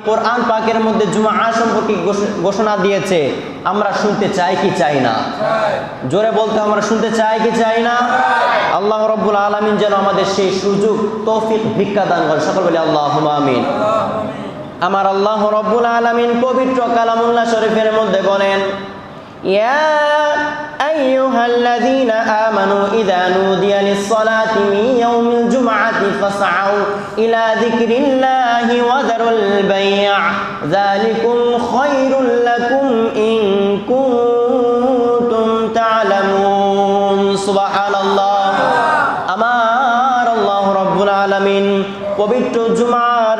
কোরআন পাকের মধ্যে জুমা সম্পর্কে ঘোষ- ঘোষণা দিয়েছে আমরা শুনতে চাই কি চাই না জোরে বলতে আমরা শুনতে চাই কি চাই না আল্লাহ রব্বুল আলমিন যেন আমাদের সেই সুযোগ তৌফিক ভিক্ষা দান করে সকল বলে আল্লাহ আমিন আমার আল্লাহ রব্বুল আলমিন পবিত্র কালামুল্লাহ শরীফের মধ্যে বলেন ইয়া أيها الذين آمنوا إذا نودي للصلاة من يوم الجمعة فاسعوا إلى ذكر الله وذروا البيع ذلكم خير لكم إن كنتم تعلمون سبحان الله আমার আল্লাহ রব্বুল আলামিন পবিত্র জুমার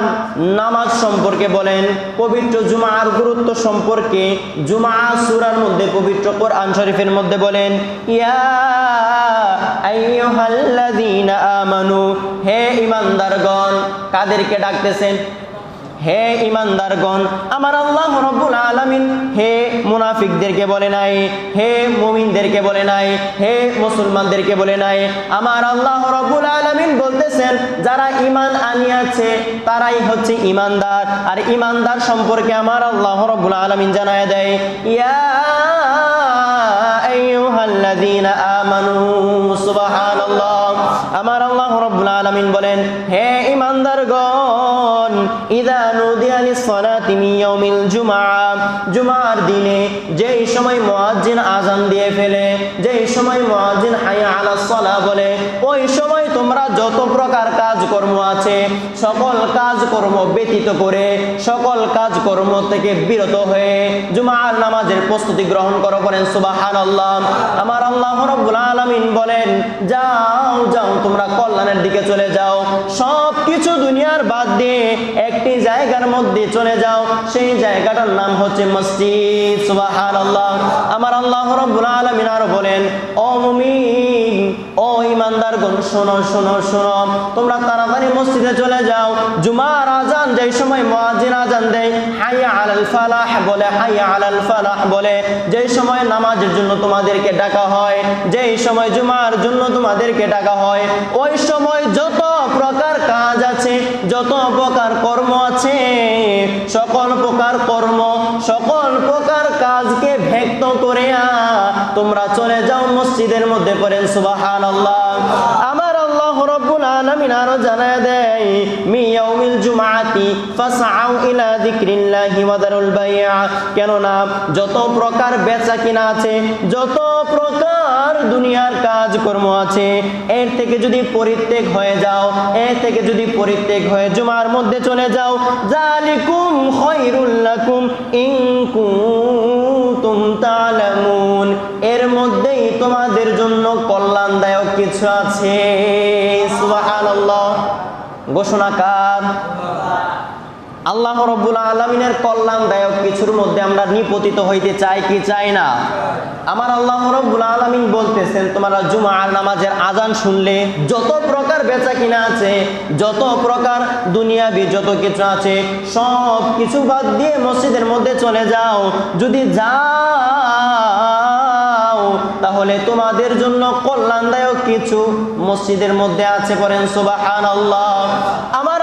নামাজ সম্পর্কে বলেন পবিত্র জুমার গুরুত্ব সম্পর্কে জুমা সূরার মধ্যে পবিত্র কোরআন শরীফের মধ্যে বলেন ইয়া আইয়ুহাল্লাযীনা আমানু, হে ঈমানদারগণ, কাদেরকে ডাকতেছেন? হে ইমানদারগণ আমার আল্লাহ রব্বুল আলামিন হে মুনাফিকদেরকে বলে নাই, হে মুমিনদেরকে বলে নাই, হে মুসলমানদেরকে বলে নাই। আমার আল্লাহ রব্বুল আলামিন বলতেছেন, যারা ইমান আনিয়াছে, তারাই হচ্ছে ইমানদার আর ইমানদার সম্পর্কে আমার আল্লাহ রব্বুল আলামিন জানায় দেয়, ইয়া আইয়ুহাল্লাযীনা আমানু হে ইমানদারগণ, ইদা নুদিয়া সলাতি মিন জুমা জুমার দিনে যেই সময় মুয়াজ্জিন আজান দিয়ে ফেলে, যেই সময় মুয়াজ্জিন হাইয়া আলাস সালাহ বলে, ওই সময় তোমরা যত প্রকার কাজকর্ম আছে, সকল কাজকর্ম ব্যতীত করে, সকল কাজকর্ম থেকে বিরত হয়ে জুমার নামাজের প্রস্তুতি গ্রহণ করো করেন সুবহানাল্লাহ। আমার আল্লাহ রাব্বুল আলামিন বলেন, যাও যাও, তোমরা কল্যাণের দিকে চলে যাও। সব কিছু দুনিয়ার বাদ দিয়ে একটি জায়গার মধ্যে চলে যাও। সেই জায়গাটার নাম হচ্ছে মসজিদ সুবাহান আল্লাহ আমার আল্লাহ রাব্বুল আলমিন আরও বলেন, ও মুমিন ও শোনো শোনো শোনো। তোমরা তাড়াতাড়ি মসজিদে চলে যাও। জুমার আজান যেই সময় মুয়াজ্জিন আজান দেয়, হাইয়া আলাল ফালাহ বলে, হাইয়া আলাল ফালাহ বলে। যেই সময় নামাজের জন্য তোমাদেরকে ডাকা হয়, যেই সময় জুমার জন্য তোমাদেরকে ডাকা হয়, ওই সময় যত প্রকার কাজ আছে, যত প্রকার কর্ম আছে, সকল প্রকার কর্ম সকল প্রকার কাজকে ভেক্ত করে তোমরা চলে যাও মসজিদের মধ্যে পড়েন, সুবহানাল্লাহ। আমার আল্লাহ রব্বুল ফাসআউ ইলা যিকরিল্লাহি ওয়া দারুল বাই'a কেন না যত প্রকার বেচা কিনা আছে, যত প্রকার দুনিয়ার কাজকর্ম আছে, এর থেকে যদি পরিত্যাগ হয়ে যাও, এর থেকে যদি পরিত্যাগ হয়ে জুমার মধ্যে চলে যাও জালিকুম খায়রুল লাকুম ইন কুনতুম তা'লামুন। এর মধ্যেই তোমাদের জন্য কল্যাণদায়ক কিছু আছে। ঘোষণাকার। আল্লাহ রব্বুল আলমিনের কল্যাণদায়ক কিছুর মধ্যে আমরা নিপতিত হইতে চাই কি চাই না? আমার আল্লাহ রব্বুল আলমিন বলতেছেন, তোমরা জুমার নামাজের আজান শুনলে যত প্রকার বেচা কিনা আছে, যত প্রকার দুনিয়াবি যত কিছু আছে, সব কিছু বাদ দিয়ে মসজিদের মধ্যে চলে যাও। যদি যাও, তাহলে তোমাদের জন্য কল্যাণদায়ক কিছু মসজিদের মধ্যে আছে পড়েন সুবাহান আমার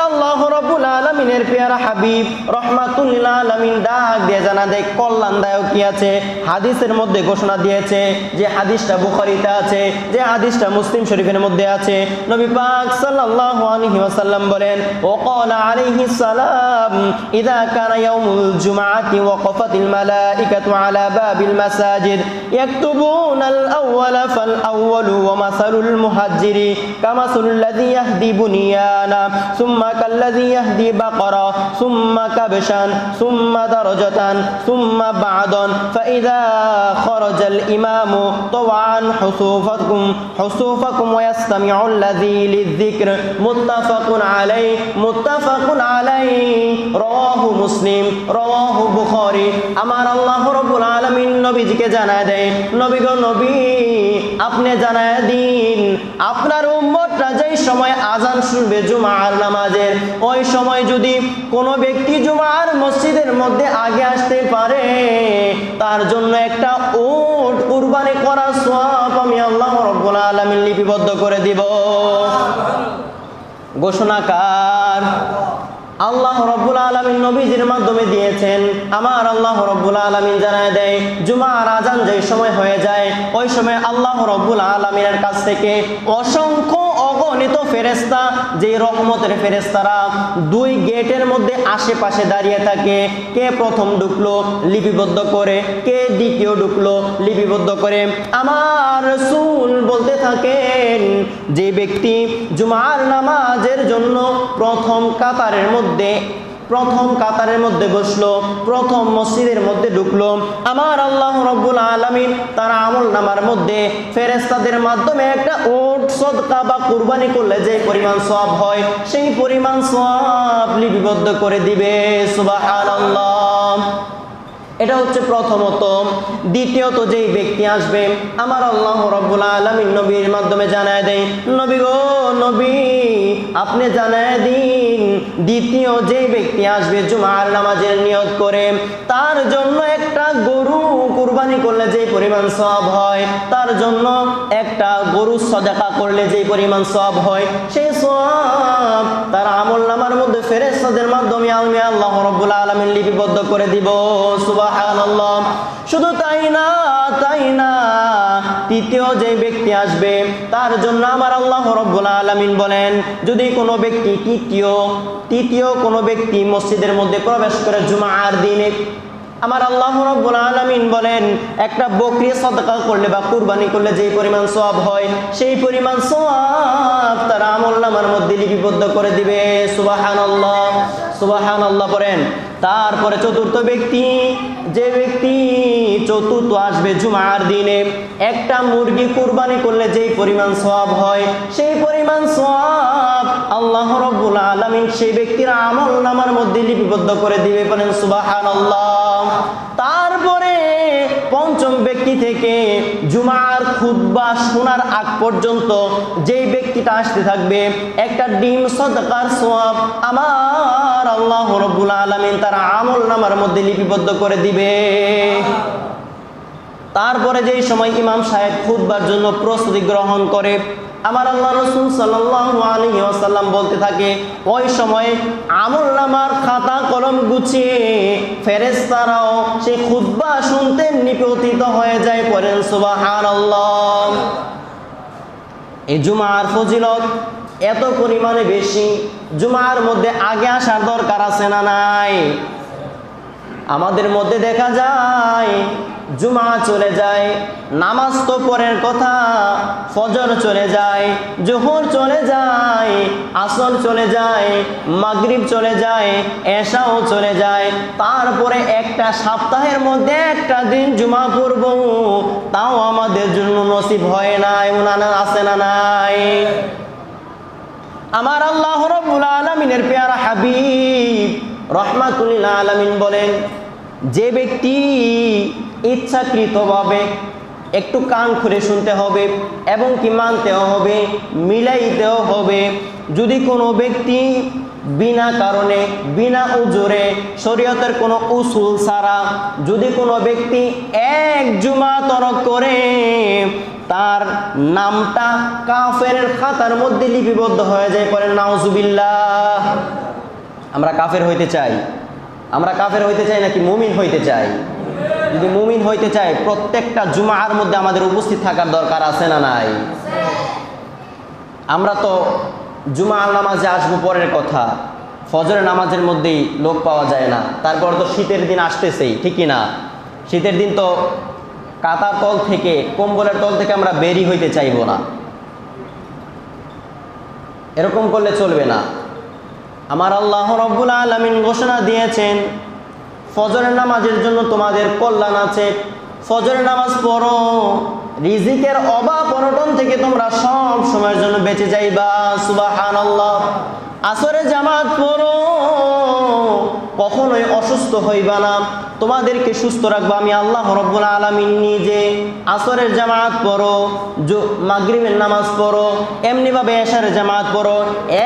আলামিনের পেয়ারা হাবিব, রহমাতুল্লিল আলামিন ডাক দিয়ে জানা দেয়, কল্যাণদায়ক কি আছে? হাদিসের মধ্যে ঘোষণা দিয়েছে যে হাদিসটা বুখারিতে আছে, যে হাদিসটা মুসলিম শরীফের মধ্যে আছে। নবী পাক সাল্লাল্লাহু আলাইহি ওয়াসাল্লাম বলেন, ওয়াকাল আলাইহি সালাম, ইদা কানা ইয়াউমুল জুমআতি ওয়াকাফাতিল মালাইকাতু আলা বাবিল মাসাজিদ ইয়াকতুবুনাল আউওয়ালা ফাল আউওয়ালু ওয়া মাসালুল মুহাজ্জিরি, কামাসালুল লাযী ইয়াহদি বুনিয়ানা, সুম্মা কাল্লাযী ইয়াহদি বা بقرة ثم كبشا ثم درجة ثم بعضا فإذا خرج الإمام طوعا حصوفكم حصوفكم ويستمع الذي للذكر متفق عليه متفق عليه رواه مسلم رواه بخاري আমার আল্লাহ রব্বুল আলামিন নবীজিকে জানায় দেয় নবী গো নবী আপনি জানায় দিন আপনার উম্মতরা যেই সময় আজান শুনবে জুমার নামাজের ওই সময় যদি কোনো ব্যক্তি জুমার মসজিদের মধ্যে আগে আসতে পারে, তার জন্য একটা উট কুরবানি করা সওয়াব আমি আল্লাহ রব্বুল আলামিন লিপিবদ্ধ করে দিব। ঘোষণাকার আল্লাহ রব্বুল আলমিন নবীজির মাধ্যমে দিয়েছেন। আমার আল্লাহ রব্বুল আলমিন জানায় দেয়, জুমার আজান যে সময় হয়ে যায়, ওই সময় আল্লাহ রব্বুল আলমিনের কাছ থেকে অসংখ্য অগণিত ফেরেস্তা যে রহমতের ফেরেস্তারা দুই গেটের মধ্যে আশেপাশে দাঁড়িয়ে থাকে। কে প্রথম ঢুকলো, লিপিবদ্ধ করে? কে দ্বিতীয় ঢুকলো, লিপিবদ্ধ করে? আমার সুল বলতে থাকেন, যে ব্যক্তি জুমার নামাজের জন্য প্রথম কাতারের মধ্যে প্রথম কাতারের মধ্যে বসল, প্রথম মসজিদের মধ্যে ঢুকলো। আমার আল্লাহ রব্বুল আলমিন তার আমল নামার মধ্যে ফেরেস্তাদের মাধ্যমে একটা ওট সদকা বা কুরবানি করলে যে পরিমাণ সব হয়, সেই পরিমাণ সব লিপিবদ্ধ করে দিবে। সুবাহ এটা হচ্ছে প্রথমত। দ্বিতীয়ত যেই ব্যক্তি আসবে, আমার আল্লাহ রব্বুল আলমিন নবীর মাধ্যমে জানায় দেয়, নবী গো, নবী। আপনি জানায় দিন, দ্বিতীয় যেই ব্যক্তি আসবে জুমার নামাজের নিয়ত করে, তার জন্য একটা গরু কুরবানি করলে যে পরিমাণ সব হয়, তার জন্য একটা গরু সজাকা করলে যেই পরিমাণ সব হয়, সেই সব তার আমল নামার মধ্যে ফেরেস্তাদের মাধ্যমে আমি আল্লাহ রব্বুল আলমিন লিপিবদ্ধ করে দিব। সুবহানাল্লাহ। শুধু তাই না তাই না তৃতীয় যে ব্যক্তি আসবে, তার জন্য আমার আল্লাহ রব্বুল আলমিন বলেন, যদি কোনো ব্যক্তি তৃতীয় তৃতীয় কোনো ব্যক্তি মসজিদের মধ্যে প্রবেশ করে জুমার দিনে, আমার আল্লাহ রব্বুল আলামিন বলেন, একটা বকরি সদকা করলে বা কুরবানি করলে যেই পরিমাণ সওয়াব হয়, সেই পরিমাণ সওয়াব তার আমল নামার মধ্যে লিপিবদ্ধ করে দিবে। সুবহানাল্লাহ সুবহানাল্লাহ পড়েন। তারপরে চতুর্থ ব্যক্তি, যে ব্যক্তি চতুর্থ আসবে জুমার দিনে, একটা মুরগি কুরবানি করলে যেই পরিমাণ সব হয়, সেই পরিমাণ সব আল্লাহ রব্বুল আলমিন সেই ব্যক্তির আমল নামার মধ্যে লিপিবদ্ধ করে দিবে বলেন সুবাহ তারপরে ব্যক্তি থেকে জুমার খুদ্া শোনার আগ পর্যন্ত যেই ব্যক্তিটা আসতে থাকবে, একটা ডিম, সদকার, সোয়াব আমার আল্লাহ রব্বুল আলমিন তার আমল নামার মধ্যে লিপিবদ্ধ করে দিবে। তারপরে যেই সময় ইমাম সাহেব খুদ্বার জন্য প্রস্তুতি গ্রহণ করে আমার আল্লাহ রসুল ওয়াসাল্লাম বলতে থাকে, ওই সময় আমল নামার খাতা কলম গুছিয়ে ফেরেশতারাও সে খুতবা শুনতে নিপতিত হয়ে যায় পড়েন, সুবহানাল্লাহ। এই জুমার ফজিলত এত পরিমাণে বেশি, জুমার মধ্যে আগে আসার দরকার আছে না নাই? আমাদের মধ্যে দেখা যায় জুমা চলে যায়, নামাজ তো পরের কথা, ফজর চলে যায়, জোহর চলে যায়, আসর চলে যায়, মাগরিব চলে যায়, এশাও চলে যায়। তারপরে একটা সপ্তাহের মধ্যে একটা দিন জুমা পড়ব, তাও আমাদের জন্য নসিব হয় নাই আনা আছে না নাই। আমার আল্লাহ রব্বুল আলমিনের পেয়ারা হাবিব রহমাতুল্লিল আলমিন বলেন, যে ব্যক্তি ইচ্ছাকৃতভাবে একটু কান খুলে শুনতে হবে এবং কি মানতেও হবে, মিলাইতেও হবে, যদি কোনো ব্যক্তি বিনা কারণে, বিনা উজুরে শরীয়তের কোনো উসুল ছাড়া যদি কোনো ব্যক্তি এক জুমা তরক করে, তার নামটা কাফের খাতার মধ্যে লিপিবদ্ধ হয়ে যায় পরে নাউজুবিল্লাহ। আমরা কাফের হইতে চাই। আমরা কাফের হইতে চাই নাকি মুমিন হইতে চাই? যদি মুমিন হইতে চাই, প্রত্যেকটা জুমার মধ্যে আমাদের উপস্থিত থাকার দরকার আছে না নাই? আমরা তো জুমার নামাজে আসব পরের কথা। ফজরের নামাজের মধ্যেই লোক পাওয়া যায় না। তারপর তো শীতের দিন আসতেছেই, ঠিকই না? শীতের দিন তো কাতার তল থেকে, কম্বলের তল থেকে আমরা বেরি হইতে চাইব না। এরকম করলে চলবে না। আমার আল্লাহ রব্বুল আলমিন ঘোষণা দিয়েছেন, ফজরের নামাজের জন্য তোমাদের কল্যাণ আছে। ফজরের নামাজ পড়ো, রিজিকের অভাব অনটন থেকে তোমরা সব সময়ের জন্য বেঁচে যাইবা সুবাহ আসরে জামাত পড়ো কখনোই অসুস্থ হইবা না। তোমাদেরকে সুস্থ রাখব। আমি আল্লাহ রব্বুল আলমিন নিজে আসরের জামাত পড়ো মাগরিবের নামাজ পড়ো, এমনিভাবে এশারের জামাত পড়ো।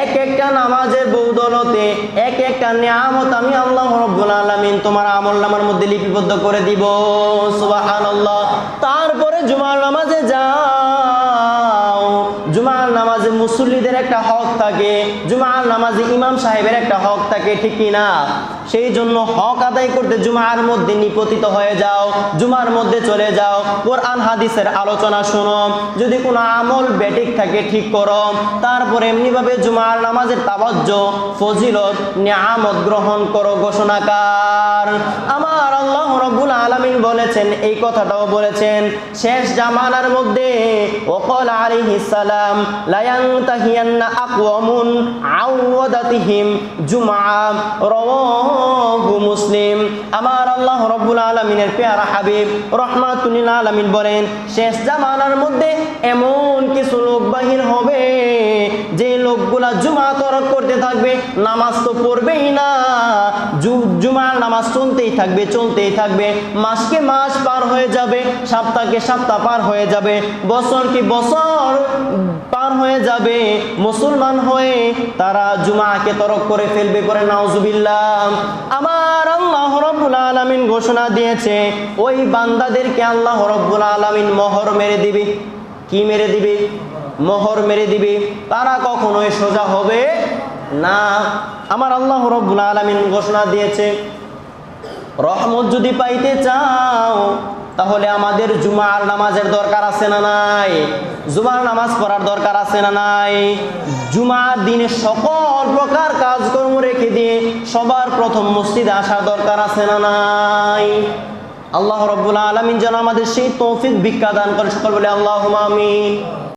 এক একটা নামাজের বৌদলতে এক একটা নিয়ামত আমি আল্লাহ রব্বুল আলমিন তোমার আমল নামার মধ্যে লিপিবদ্ধ করে দিব। আল্লাহ তারপরে জুমার নামাজে যাও। জুমার নামাজে মুসল্লিদের একটা হক থাকে। জুমার নামাজে ইমাম সাহেবের একটা হক থাকে, ঠিক কি না সেই জন্য হক আদায় করতে জুমার মধ্যে নিপতিত হয়ে যাও, জুমার মধ্যে চলে যাও। কোরআন, হাদিসের আলোচনা শোনো। যদি কোনো আমল বেটিক থাকে, ঠিক করো। তারপরে এমনিভাবে জুমার নামাজের তাবাজ্য ফজিলত, নিয়ামত গ্রহণ করো ঘোষণাকার। আমার আল্লাহ রব্বুল আলামিন বলেছেন, এই কথাটাও বলেছেন, শেষ জামানার মধ্যে ওকল আলাইহিস সালাম, লায়ান্তাহিয়ান্না আকওয়ামুন আওয়াদাতিহিম জুমআ, রাওয়াহু মুসলিম। আমার আল্লাহ রব্বুল আলমিনের পেয়ারা হাবিব রহমাতুল আলমিন বলেন, শেষ জামানার মধ্যে এমন কিছু লোক বাহির হবে যে লোকগুলা জুমা তরক করতে থাকবে, নামাজ তো পড়বেই না। জুমার নামাজ চলতেই থাকবে চলতেই থাকবে। মাসকে মাস পার হয়ে যাবে, সপ্তাহকে সপ্তাহ পার হয়ে যাবে বছর কি বছর পার হয়ে যাবে। মুসলমান হয়ে তারা জুমাকে তরক করে ফেলবে করে নাউজুবিল্লাহ। আমার আল্লাহ রব্বুল আলামিন ঘোষণা দিয়েছে, ওই বান্দাদেরকে আল্লাহ রব্বুল আলামিন মোহর মেরে দিবে। কি মেরে দিবে? মোহর মেরে দিবে, তারা কখনোই সোজা হবে না। আমার আল্লাহ রব্বুল আলামিন ঘোষণা দিয়েছে, রহমত যদি পাইতে চাও, তাহলে আমাদের জুমার নামাজের দরকার আছে না নাই? জুমার নামাজ পড়ার দরকার আছে না নাই? জুমার দিনে সকল প্রকার কাজকর্ম রেখে দিয়ে সবার প্রথম মসজিদে আসার দরকার আছে না নাই? আল্লাহ রব্বুল আলমিন যেন আমাদের সেই তৌফিক ভিক্ষা দান করে সকল বলে আল্লাহ আমিন।